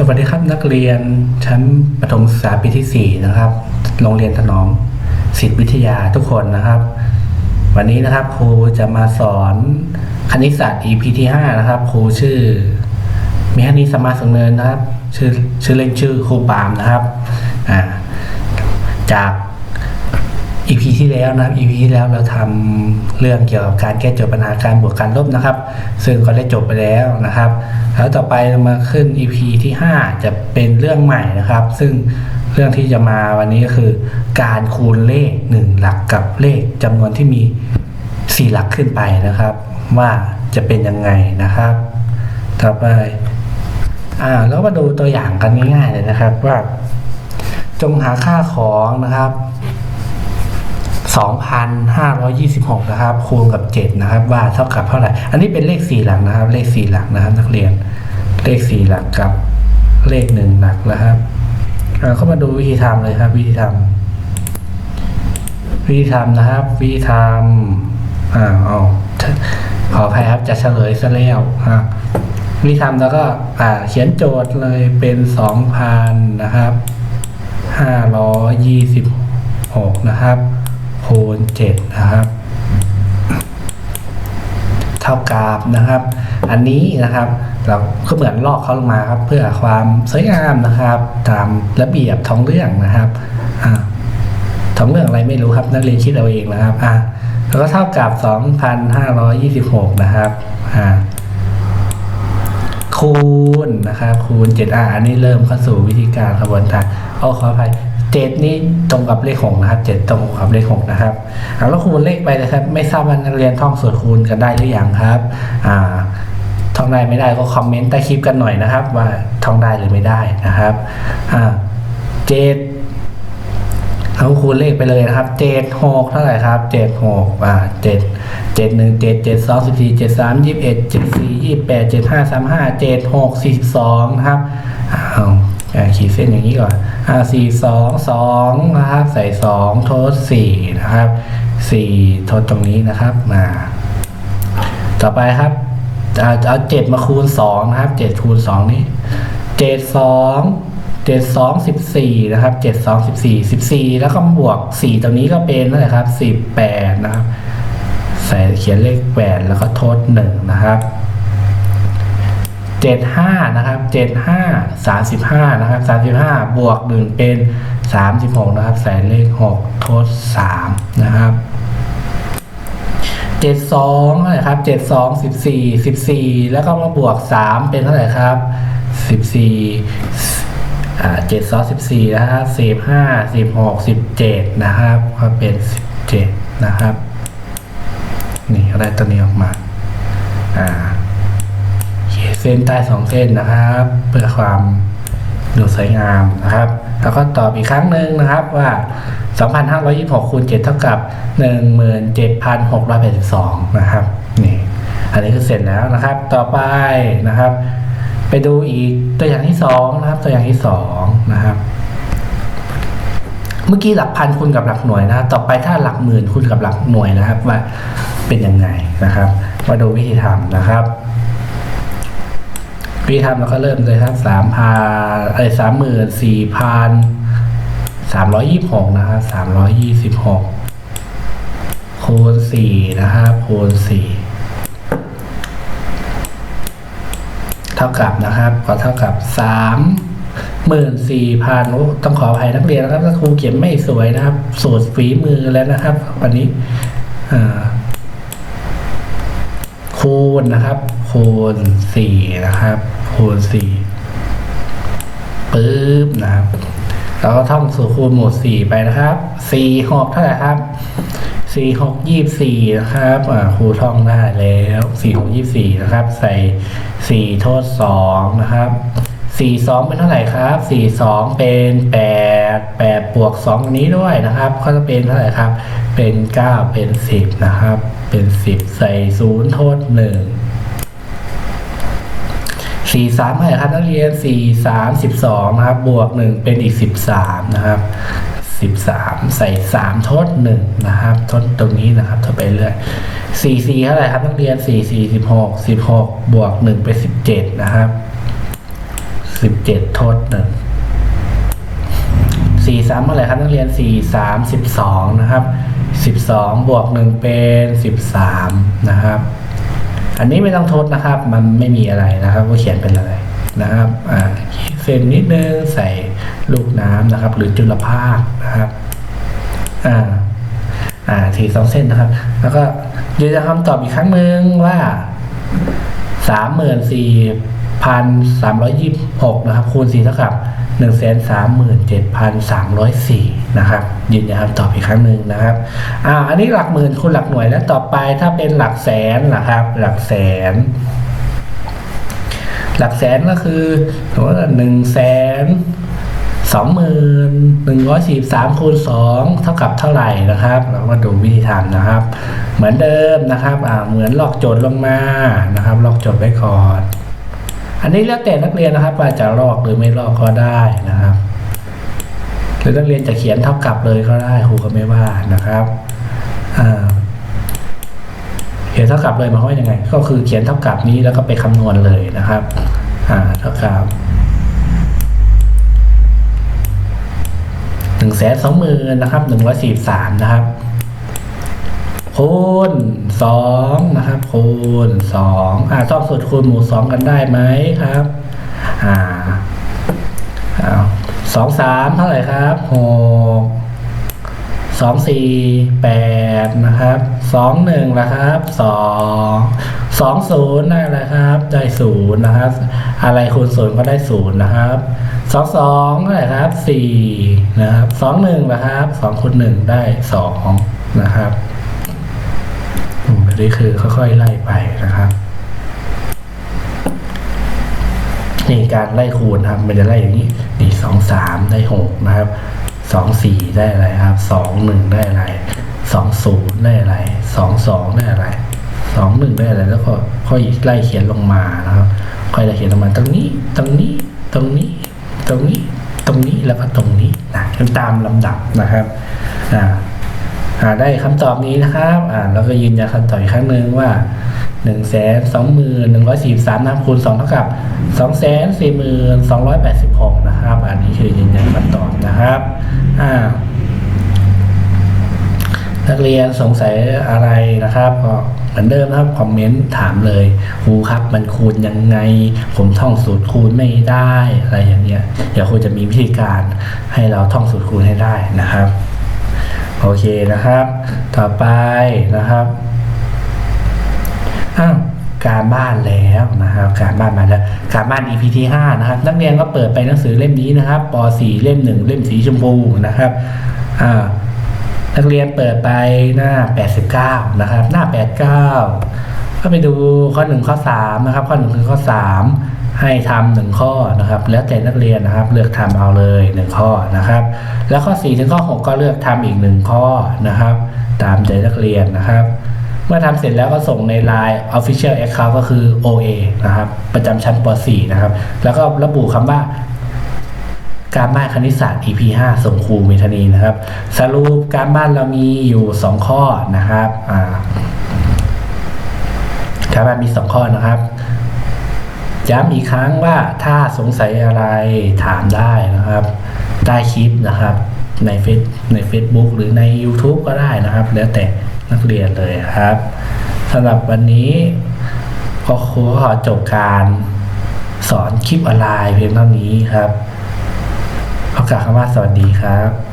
สวัสดีครับนักเรียนชั้นประถมศึกษาปีที่ 4 นะครับ โรงเรียนถนอมศิษย์วิทยาทุกคนนะครับ วันนี้นะครับครูจะมาสอนคณิตศาสตร์ EP ที่ 5 นะครับ ครูชื่อมีฮันนีสมาสังเนินนะครับ ชื่อชื่อเล่นชื่อครูปามนะครับ อ่า จาก EP ที่แล้วนะครับ EP ที่แล้วเราทำเรื่องเกี่ยวกับการแก้โจทย์ปัญหาการบวกการลบนะครับ ซึ่งก็ได้จบไปแล้วนะครับ แล้วต่อไปมาขึ้น EP ที่ 5 จะเป็นเรื่องใหม่นะครับ ซึ่งเรื่องที่จะมาวันนี้ก็คือ การคูณเลข 1 หลักกับเลขจำนวนที่มี 4 หลักขึ้นไปนะครับ ว่าจะเป็นยังไงนะครับ ต่อไปอ่าแล้วมาดูตัวอย่างกันง่ายๆเลยนะครับว่า จงหาค่าของนะครับ 2,526 นะครับ คูณกับ 7 นะครับ ว่าเท่ากับเท่าไหร่ อันนี้เป็นเลข 4 หลักนะครับ เลข 4 หลักนะครับ นักเรียน เลข 4 หลักกับเลข 1 หลักนะครับเราเข้ามาดูวิธีทำเลยครับ วิธีทำวิธีทำนะครับ วิธีทำอ่าเอาขออภัยครับจะเฉลยซะแล้วครับวิธีทำแล้วก็อ่าเขียนโจทย์เลยเป็น2,000นะครับ526นะครับ คูณ7นะครับ เท่ากับนะครับ อันนี้นะครับเราก็เหมือนลอกเขาลงมาครับ เพื่อความสวยงามนะครับ ตามระเบียบท้องเรื่องนะครับอ่าท้องเรื่องอะไรไม่รู้ครับ นักเรียนคิดเอาเองนะครับอ่าแล้วก็เท่ากับ 2,526 นะครับอ่าคูณนะครับคูณ7อ่าอันนี้เริ่มเข้าสู่วิธีการกระบวนการเอขออภัย เจ็ดนี่ตรงกับเลขหกนะครับเจ็ดตรงกับเลขหกนะครับเอาแล้วคูณเลขไปนะครับ ไม่ทราบว่านักเรียนท่องสูตรคูณกันได้หรือยังครับอ่าท่องได้ไม่ได้ก็คอมเมนต์ใต้คลิปกันหน่อยนะครับ ว่าท่องได้หรือไม่ได้นะครับอ่าเจ็ดเอาคูณเลขไปเลยนะครับเจ็ดหกเท่าไหร่ครับเจ็ดหกอ่าเจ็ดเจ็ดหนึ่งเจ็ดเจ็ดสองสิบสี่เจ็ดสามยี่สิบเอ็ดเจ็ดสี่ยี่สิบแปดเจ็ดห้าสามห้าเจ็ดหกสี่สิบสองนะครับอ้าว ขีดเส้นอย่างนี้ก่อนอ่าสี่สองสองนะครับ ใส่สองทดสี่นะครับสี่ทดตรงนี้นะครับมาต่อไปครับเอาเอาเจ็ดมาคูณสองนะครับเจ็ดคูณสองนี้เจ็ดสองเจ็ดสองสิบสี่นะครับเจ็ดสองสิบสี่สิบสี่แล้วก็บวกสี่ตรงนี้ก็เป็นเท่าไหร่ครับสิบแปดนะครับ ใส่เขียนเลขแปดแล้วก็ทดหนึ่งนะครับ เจ็ดห้านะครับเจ็ดห้าสามสิบห้านะครับสามสิบห้าบวกหนึ่งเป็นสามสิบหกนะครับใส่เลขหกทดสามนะครับเจ็ดสองเท่าไหร่ครับเจ็ดสองสิบสี่สิบสี่แล้วก็มาบวกสามเป็นเท่าไหร่ครับสิบสี่อ่าเจ็ดสองสิบสี่นะครับสิบห้าสิบหกสิบเจ็ดนะครับก็เป็นสิบเจ็ดนะครับ นี่ก็ได้ตัวนี้ออกมา อ่า เขียนเส้นใต้สองเส้นนะครับ เพื่อความดูสวยงามนะครับ แล้วก็ตอบอีกครั้งหนึ่งนะครับว่า 2,526คูณ7เท่ากับ 17,682 นะครับนี่อันนี้คือเสร็จแล้วนะครับ ต่อไปนะครับ ไปดูอีกตัวอย่างที่สองนะครับ ตัวอย่างที่สองนะครับ เมื่อกี้หลักพันคูณกับหลักหน่วยนะต่อไปถ้าหลักหมื่นคูณกับหลักหน่วยนะครับ ว่าเป็นยังไงนะครับ มาดูวิธีทำนะครับ วิธีทำเราก็เริ่มเลยครับสามพันไอ้สามหมื่นสี่พันสามร้อยยี่สิบหกนะครับสามร้อยยี่สิบหกคูณสี่นะครับคูณสี่เท่ากับนะครับ ก็เท่ากับสามหมื่นสี่พันต้องขออภัยนักเรียนนะครับครูเขียนไม่สวยนะครับ สูตรฝีมือแล้วนะครับ วันนี้คูณนะครับคูณสี่นะครับ คูณสี่ปึ๊บนะครับเราก็ท่องสูตรคูณหมวดสี่ไปนะครับสี่หกเท่าไหร่ครับสี่หกยี่สี่นะครับครูท่องได้แล้วสี่หกยี่สี่นะครับ ใส่สี่โทษสองนะครับสี่สองเป็นเท่าไหร่ครับสี่สองเป็นแปดแปดบวกสองนี้ด้วยนะครับ ก็จะเป็นเท่าไหร่ครับ เป็นเก้าเป็นสิบนะครับ เป็นสิบใส่ศูนย์โทษหนึ่ง สี่สามเท่าไหร่ครับนักเรียนสี่สามสิบสองนะครับบวกหนึ่งเป็นอีกสิบสามนะครับสิบสามใส่สามทดหนึ่งนะครับทดตรงนี้นะครับทดไปเรื่อยสี่สี่เท่าไหร่ครับนักเรียนสี่สี่สิบหกสิบหกบวกหนึ่งเป็นสิบเจ็ดนะครับสิบเจ็ดทดหนึ่งสี่สามเมื่อไหร่ครับนักเรียนสี่สามสิบสองนะครับสิบสองบวกหนึ่งเป็นสิบสามนะครับ อันนี้ไม่ต้องทดนะครับ มันไม่มีอะไรนะครับว่าเขียนเป็นอะไรนะครับอ่าเส้นนิดนึงใส่ลูกน้ำนะครับ หรือจุลภาคนะครับอ่าอ่าทีสองเส้นนะครับ แล้วก็ยืนยันคำตอบอีกครั้งหนึ่งว่าสามหมื่นสี่พันสามร้อยยี่หกนะครับ คูณสี่เท่ากับ หนึ่งแสนสามหมื่นเจ็ดพันสามร้อยสี่นะครับยืนยันคำตอบอีกครั้งหนึ่งนะครับอ่าอันนี้หลักหมื่นคูณหลักหน่วยแล้วต่อไปถ้าเป็นหลักแสนนะครับ หลักแสน หลักแสนก็คือสมมติว่าหนึ่งแสนสองหมื่นหนึ่งร้อยสี่สามคูณสองเท่ากับเท่าไหร่นะครับ เรามาดูวิธีทำนะครับ เหมือนเดิมนะครับอ่าเหมือนลอกโจทย์ลงมานะครับ ลอกโจทย์ไว้ก่อน นนี้แล้วแต่นักเรียนนะครับว่าจะลอกหรือไม่ลอกก็ได้นะครับหรือนักเรียนจะเขียนเท่ากับเลยก็ได้ครูก็ไม่ว่านะครับเขียนเท่ากับเลยมาว่ายังไง ก็คือเขียนเท่ากับนี้แล้วก็ไปคำนวณเลยนะครับอ่าเท่ากับหนึ่งแสนสองหมื่นนะครับหนึ่งร้อยสี่สามนะครับคูณ สองนะครับคูณสองอ่าต้องสูตรคูณหมู่สองกันได้ไหมครับอ่าสองสามเท่าไหร่ครับหกสองสี่แปดนะครับสองหนึ่งนะครับสองสองศูนย์ได้อะไรครับ ได้ศูนย์นะครับ อะไรคูณศูนย์ก็ได้ศูนย์นะครับสองสองเท่าไหร่ครับสี่นะครับสองหนึ่งนะครับสองคูณหนึ่งได้สองนะครับ นี้คือค่อยๆไล่ไปนะครับนี่การไล่คูณครับ มันจะไล่อย่างนี้นี่สองสามได้หกนะครับสองสี่ได้อะไรครับสองหนึ่งได้อะไรสองศูนย์ได้อะไรสองสองได้อะไรสองหนึ่งได้อะไรแล้วก็ค่อยไล่เขียนลงมานะครับ ค่อยไล่เขียนลงมาตรงนี้ตรงนี้ตรงนี้ ตรงนี้ตรงนี้แล้วก็ตรงนี้นะตามลำดับนะครับอ่า ได้คำตอบนี้นะครับอ่าแล้วก็ยืนยันคำตอบอีกครั้งหนึ่งว่าหนึ่งแสนสองหมื่นหนึ่งร้อยสี่สามน้ำคูณสองเท่ากับสองแสนสี่หมื่นสองร้อยแปดสิบหกนะครับ อันนี้คือยืนยันคำตอบนะครับอ่านักเรียนสงสัยอะไรนะครับก็เหมือนเดิมนะครับคอมเมนต์ถามเลยครูครับมันคูณยังไง ผมท่องสูตรคูณไม่ได้อะไรอย่างเงี้ยเดี๋ยวครูจะมีวิธีการให้เราท่องสูตรคูณให้ได้นะครับ โอเคนะครับ ต่อไปนะครับอ้าวการบ้านแล้วนะครับ การบ้านมาแล้ว การบ้าน EP ที่5นะครับ นักเรียนก็เปิดไปหนังสือเล่มนี้นะครับป .4 เล่ม 1 เล่มสีชมพูนะครับอ่านักเรียนเปิดไปหน้า 89 นะครับ หน้า 89 ก็ไปดูข้อ 1 ข้อ 3 นะครับ ข้อ1คือข้อ 3 ให้ทำหนึ่งข้อนะครับ แล้วแต่นักเรียนนะครับ เลือกทำเอาเลยหนึ่งข้อนะครับ แล้วข้อ4ถึงข้อ 6 ก็เลือกทำอีกหนึ่งข้อนะครับ ตามใจนักเรียนนะครับ เมื่อทำเสร็จแล้วก็ส่งใน Line Official Account ก็คือ OA นะครับ ประจำชั้นป .4 นะครับ แล้วก็ระบุคำว่าการบ้านคณิตศาสตร์ EP 5ส่งครูเมธานีนะครับ สรุปการบ้านเรามีอยู่ 2 ข้อนะครับการบ้านมี 2 ข้อนะครับ ย้ำอีกครั้งว่าถ้าสงสัยอะไรถามได้นะครับ ใต้คลิปนะครับ ในเฟซใน Facebook หรือใน YouTube ก็ได้นะครับ แล้วแต่นักเรียนเลยครับสำหรับวันนี้ก็ครูขอจบการสอนคลิปออนไลน์เพียงเท่านี้ครับขอกล่าวคำว่าสวัสดีครับ